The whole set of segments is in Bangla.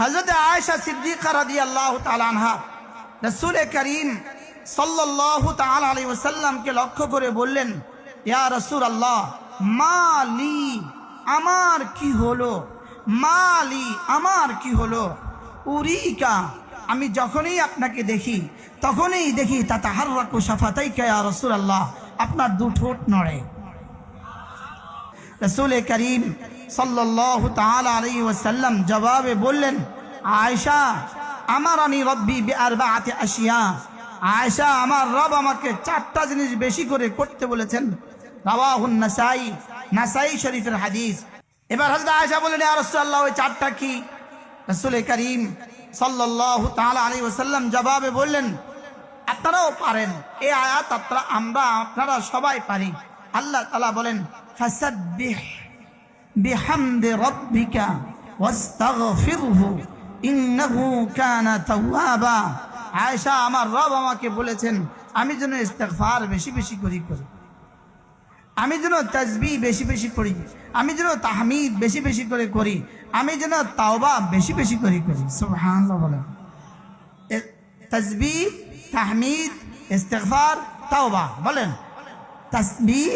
হজরত আয়েশা সিদ্দিকা রাদি আল্লাহ তালানহা রসুল করিম সাল্লাহ তাল আলী ওসাল্লামকে লক্ষ্য করে বললেন, ইয়া রসুল আল্লাহ মালি আমার কি হলো? মালি আমার কি হলো? উরিকা, আমি যখনই আপনাকে দেখি, তখনই দেখি তা তাহার রাখু সাফাতাই কেয়া রসুল আল্লাহ আপনার দু ঠোঁট নড়ে। রসুল করিম সাল্লাহ তাল আলী ওসাল্লাম জবাবে বললেন আয়সা আমার আনি রব্বি আর বাতে আসিয়া আয়সা আমার রব আমাকে চারটা জিনিস বেশি করে করতে বলেছেন। রাবাহুন নাসাই নাসাই শরীফের হাদিস। এবার হজরত আয়সা বললেন আর রসুল্লাহ ওই চারটা কি? রসুল করিম সাল্লাহ তাল আলী ওসাল্লাম জবাবে বললেন, আপনারাও পারেন। এই আয়াত আপনারা, আমরা, আপনারা সবাই পারি। আল্লাহ তালা বলেন, ফাসাব্বিহ বিহামদি রাব্বিকা ওয়াস্তাগফিরহু, ইন্নাহু কানা তাওয়াবা। আয়েশা আমার রব আমাকে বলেছেন, আমি যেন ইস্তেগফার বেশি বেশি করি করি। আমি যেন তাজবি বেশি বেশি করি, আমি যেন তাহমিদ বেশি বেশি করে করি, আমি যেন তাওবা বেশি বেশি করে, করি। সুবহানাল্লাহ বলেন। তাজবি, তাহমিদ, ইস্তেগফার, তাওবা বলেন। তসবিহ,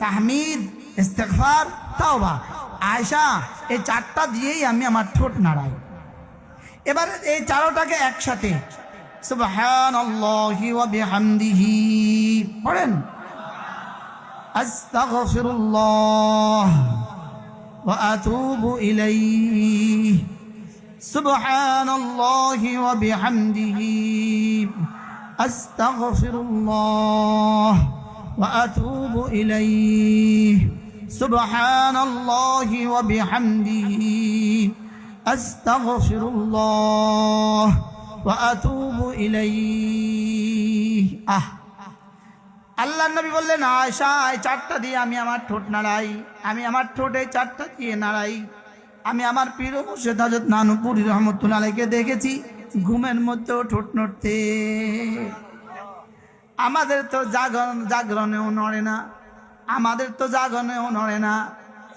তাহমিদ, ইস্তেগফার, তাওবা। আয়শা, এই চারটা দিয়েই আমি আমার ঠোঁট নাড়াই। এবার এই চারোটাকে একসাথে, সুবহানাল্লাহি পড়েন। আস্তাগফিরুল্লাহ ওয়া আতুবু ইলাইহি, সুবহানাল্লাহি ওয়া বিহামদিহি, আস্তাগফিরুল্লাহ। وأتوب إليه سبحان الله وبحمده أستغفر الله وأتوب إليه আহ আল্লাহ নবী বললেন আয়সা এই চারটা দিয়ে আমি আমার ঠোঁট নাড়াই আমি আমার ঠোঁটে চারটা দিয়ে নাড়াই আমি আমার প্রিয় মুর্শেদ হজরত নানুপুরি রহমতুল্লাহ আলাইকে দেখেছি ঘুমের মধ্যেও ঠোঁট নড়তে আমাদের তো জাগরণ, জাগরণেও নড়ে না। আমাদের তো জাগরণেও নড়ে না।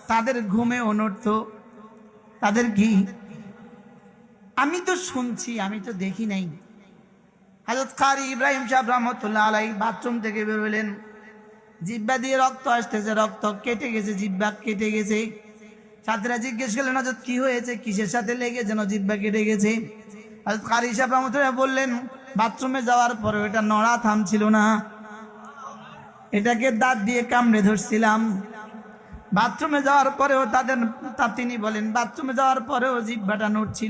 তাদের ঘুমেও নড়ত। তাদের কি আমি তো শুনছি, আমি তো দেখি নাই। হাজরত কারি ইব্রাহিম সাহেব রহমতুল্লাহ আলাই বাথরুম থেকে বেরোলেন জিব্বা দিয়ে রক্ত আসতেছে, রক্ত কেটে গেছে, জিব্বা কেটে গেছে। ছাত্রীরা জিজ্ঞেস করলেন হাজরত কি হয়েছে? কিসের সাথে লেগে যেন জিব্বা কেটে গেছে? হাজরত কারি সাহেব রহমতুল্লাহ বললেন বাথরুমে যাওয়ার পরে ওইটা নড়া থামছিল না। এটাকে দাঁত দিয়ে কামড়ে ধরছিলাম। বাথরুমে যাওয়ার পরেও তাদের তিনি বলেন, বাথরুমে যাওয়ার পরেও জিব্বাটা নড়ছিল